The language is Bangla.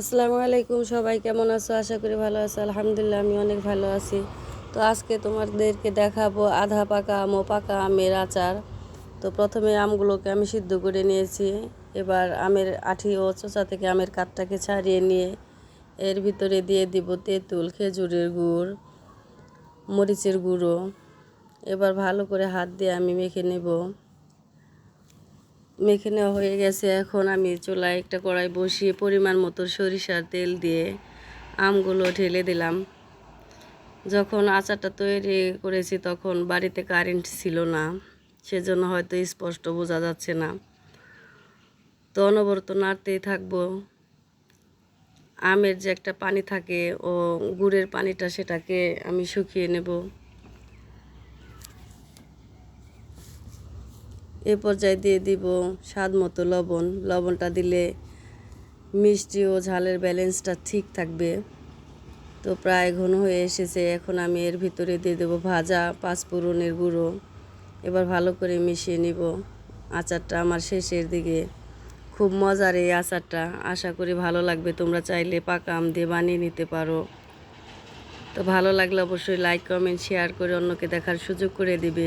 আসসালামু আলাইকুম সবাই, কেমন আছো? আশা করি ভালো আছো। আলহামদুলিল্লাহ, আমি অনেক ভালো আছি। তো আজকে তোমাদেরকে দেখাবো আধা পাকা আম ও পাকা আমের আচার। তো প্রথমে আমগুলোকে আমি সিদ্ধ করে নিয়েছি। এবার আমের আঠি ও চোচা থেকে আমের কাঠটাকে ছাড়িয়ে নিয়ে এর ভিতরে দিয়ে দিব তেঁতুল, খেজুরের গুড়, মরিচের গুঁড়ো। এবার ভালো করে হাত দিয়ে আমি মেখে নেব। মেখে নেওয়া হয়ে গেছে। এখন আমি চুলায় একটা কড়াই বসিয়ে পরিমাণ মতো সরিষার তেল দিয়ে আমগুলো ঢেলে দিলাম। যখন আচারটা তৈরি করেছি তখন বাড়িতে কারেন্ট ছিল না, সেজন্য হয়তো স্পষ্ট বোঝা যাচ্ছে না। তো অনবরত নাড়তেই থাকব। আমের যে একটা পানি থাকে ও গুড়ের পানিটা সেটাকে আমি শুকিয়ে নেব। এ পর্যায়ে দিয়ে দিব স্বাদ মতো লবণ। লবণটা দিলে মিষ্টি ও ঝালের ব্যালেন্সটা ঠিক থাকবে। তো প্রায় ঘন হয়ে এসেছে। এখন আমি এর ভিতরে দিয়ে দেবো ভাজা পাঁচফোড়নের গুঁড়ো। এবার ভালো করে মিশিয়ে নিব। আচারটা আমার শেষের দিকে। খুব মজার এই আচারটা। আশা করি ভালো লাগবে। তোমরা চাইলে পাকা আম দিয়ে বানিয়ে নিতে পারো। তো ভালো লাগলে অবশ্যই লাইক কমেন্ট শেয়ার করে অন্যকে দেখার সুযোগ করে দিবে।